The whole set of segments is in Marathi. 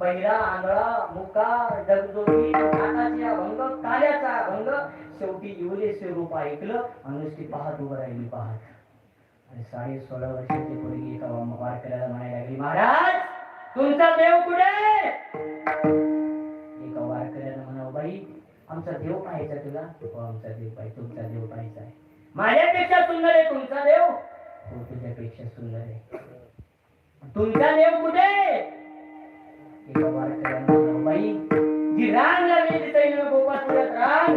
बहिरा आंधळा मुका डगडोगी नाटाचे भंग काल्याचा भंग. शेवटी इवलेचे रूप ऐकलं आणि नुसती पाहत उभं राहिली पाहत. आणि साडे सोळा वर्षाची पोरगी एका वारकऱ्याला म्हणायला लागली महाराज तुमचा देव कुठे? एका वारकऱ्याला म्हणावं बाई आमचा देव पाहायचा तुला. हो आमचा देव पाहिजे तुमचा देव पाहायचा आहे. माझ्यापेक्षा सुंदर आहे तुमचा देव? हो तुझ्यापेक्षा सुंदर आहे. तुमचा देव कुठे? बाई जी रांग लागली तिथे गोपाळपुरात रांग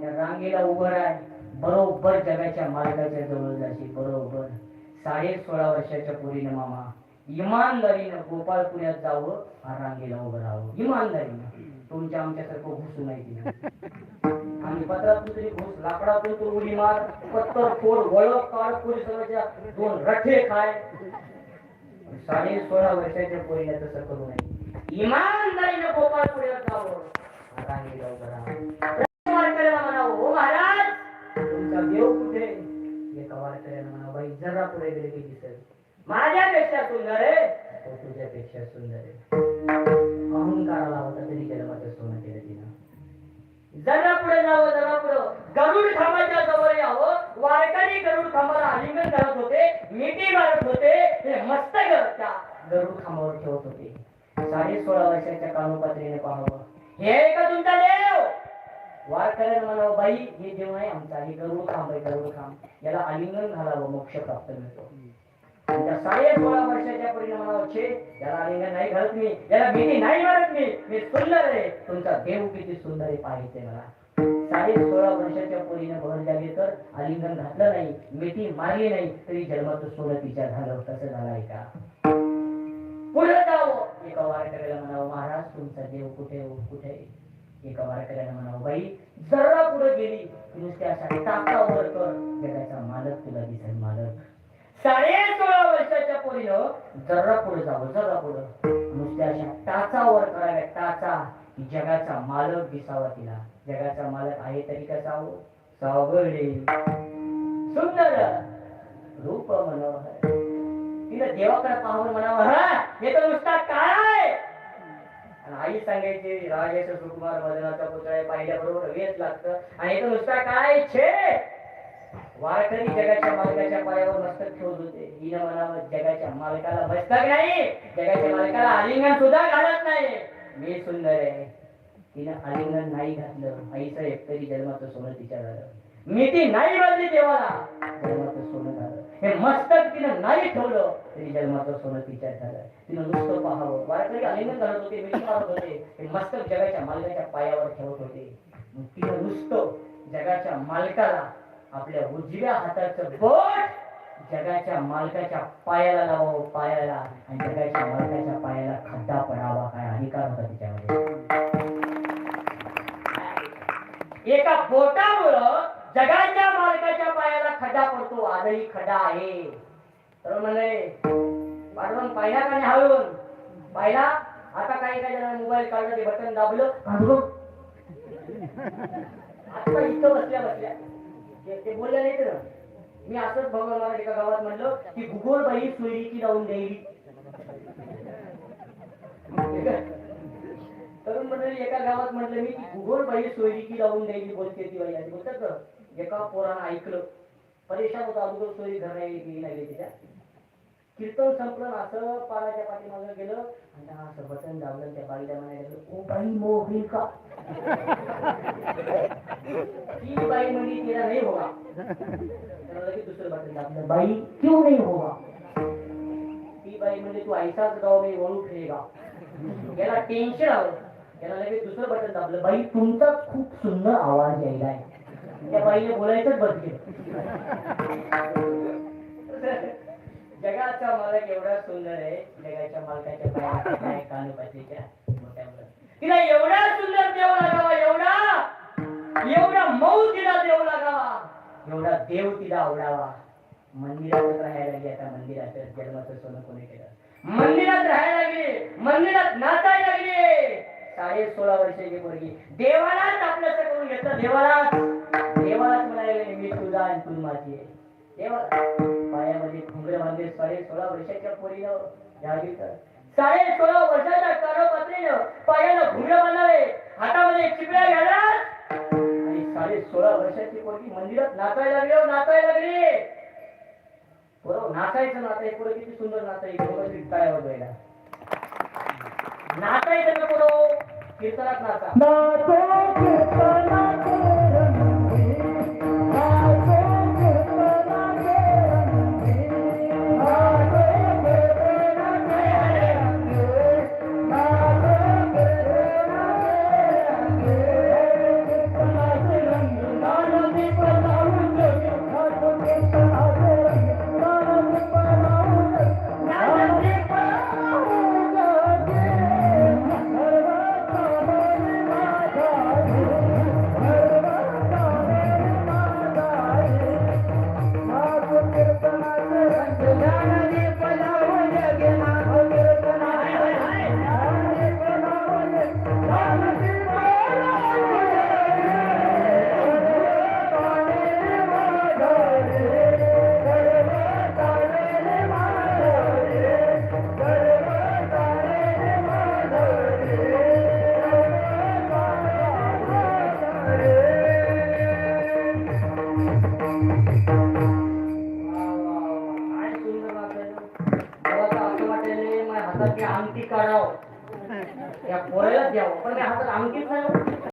त्या रांगेला उभं राह बरोबर. जगाच्या मार्गाच्या जवळ जाशी बरोबर साडे सोळा वर्षाच्या पोरीनं मामा इमानदारीनं गोपाळपुण्यात जावं हा रांगेला उभं राहावं इमानदारीनं तुमच्या आमच्यासारखं घुसू नाही आणि पत्रातून तरी घुस लाकडातून तर उडी मार पत्तर फोड वळख काळ पोलिसाच्या दोन रठे खाय साडे सोळा वर्षाच्या पोरीला तसं करू नये. इमानदारीनं गोपाळपुण्यात जावं. आणि रांगेला वारकऱ्याला म्हणावं हो महाराज तुमचा देव कुठे? एका म्हणावं बाई जरा पुढे गेले की माझ्यापेक्षा सुंदर आहे. तो तुझ्यापेक्षा सुंदर आहे. अहंकाराला होता तरी सोनं केलं तिनं. जरा पुढे जावं जरा पुढं. गरुड खांबाच्या जवळ यावं. वारकरी गरुड खांबाला आलिंगन करत होते. मिठी मारत होते. मस्त त्या. गरुड खांबावर ठेवत होते. साडे सोळा वर्षाच्या कानोपात्रीने पाहावं. हे का तुमचा देव? वारकऱ्यानं म्हणावं बाई हे देव आहे आमचा हे गरुड खांब आहे गरुड खांब. याला आलिंगन घालावं मोक्ष प्राप्त मिळतो. त्या साडे सोळा वर्षाच्या परिणामाला छे याला आलिंगन नाही घालत मी. याला भीती नाही मारत मी. मी सुंदर आहे. तुमचा देव किती सुंदर आहे पाहायचे मला. साडे सोळा वर्षाच्या पोरीने भर जागे तर आलिंगन घातलं नाही मिठी मारली नाही तरी जन्माचं सोनं तिच्या झालं तसं झालं आहे का? पुढे जावं. एका वारकऱ्याला म्हणावं महाराज तुमचा देव कुठे हो? कुठे? एका वारकऱ्याला म्हणावं बाई जरा पुढे गेली. नुसत्यासाठी नुसत्या टाकावर कर. जगाचा मालक तुला दिसेल मालक. साडे सोळा वर्षाच्या पोरीनं जरा पुढे जावं जरा पुढं. नुसत्या अशा टाचावर कराव्या टाचा की जगाचा मालक दिसावा तिला. जगाचा मालक आहे तरी कसा हो? सावगडे सुंदर. रूप मनोहर. तिनं देवाकडे पाहून म्हणावं हा हे तर नुसता काळ आहे आई सांगायची राजेश सुकुमार मदनाचा पुतळा पाहिल्याबरोबर वेच लागतं. आणि तो नुसता काय छे? वारकरी जगाच्या मालकाच्या पायावर मस्तक ठेवत होते. हिनं म्हणावं जगाच्या मालकाला बसतक नाही. जगाच्या मालकाला आलिंगन सुद्धा घालत नाही. मी सुंदर आहे. तिनं आलिंगन नाही घातलं. आईचं एकतरी जन्माचं सोनं तिच्या झालं मी ती नाही बांधली देवाला. जन्माचं सोनं झालं. हे मस्तक तिनं नाही ठेवलं तरी जन्माचं सोनं तिच्या झालं. तिनं नुसतं पाहावं. वारकरी आलिंगन घालत होते मिठी मारत होते. हे मस्तक जगाच्या मालकाच्या पायावर ठेवत होते. तिनं नुसतं जगाच्या मालकाला आपल्या उजव्या हाताचं बोट जगाच्या मालकाच्या पायाला लावावं पायाला. आणि जगाच्या मालकाच्या पायाला खड्डा पडावा काय अधिकार होता त्याच्यामध्ये एका बोटामुळं जगाच्या मालकाच्या पायाला खड्डा पडतो आजही खड्डा आहे. तर म्हणे पाठवून पाहिला का नाही हळून पाहिला? आता काही काय जरा मोबाईल काढलं ते बटन दाबलं. आता इथं बसल्या बसल्या. ते- बोलले नाही तर. मी असंच भगवान एका गावात म्हणलं की भूगोल बाई सोयरीची लावून द्यायली. तरुण मंडळी एका गावात म्हटलं मी की भूगोल बाई सोयरीची लावून द्यायची बोलते ती बाई. आधी बोलतात एका पोरानं ऐकलं. परेशान होता अगोदर सोयरी घर नाही गेली तिच्या कीर्तन संपलं असं पाराच्या पाठीमागं गेलं. आणि असं बटन आणि त्या बाईला म्हणायला लागलं, ओ बाई मोहील का ती बाई म्हणजे तिला नाही होगा त्यानं लगेच दुसरं बटन दाबलं बाई क्यों नहीं होगा ती बाई म्हणजे तू ऐसाच गाव मी वळू फिरेगा याला टेन्शन आलं याला लगेच दुसरं बटन दाबलं बाई तुमचा खूप सुंदर आवाज यायलाय त्या बाईने बोलायचंच बंद केलं जगाचा मालक एवढा सुंदर आहे जगाच्या मालकाच्या पायाला काय तिला एवढा सुंदर देव लागावा एवढा एवढा मऊ तिला देव लागावा. एवढा देव तिला आवडावा. मंदिरात राहायला लागली आता मंदिराचं जन्माचं सोनं कोणी केलं? मंदिरात राहायला लागले मंदिरात नाचायला लागले साडे सोळा वर्षाची मुलगी देवालाच आपलं करून घेतलं देवालाच. देवालाच म्हणायला मी तुझा आणि तू माझी आहे. देवाला. पायामध्ये घुंगरे बांधले साडे सोळा वर्षाच्या पोरीनं घ्यावी तर. साडे सोळा वर्षाच्या काळोपात्रीनं पायाला घुंगरे बांधावे हातामध्ये चिपळ्या घालणार आणि साडे सोळा वर्षाची पोरगी मंदिरात नाचायला लागली हो, नाचायला लागली. बरोबर नाचायचं नाचाय पुढे किती सुंदर नाचाय बरोबर काय वगैरे नाचायचं ना पुढं कीर्तनात नाचा. আমাকে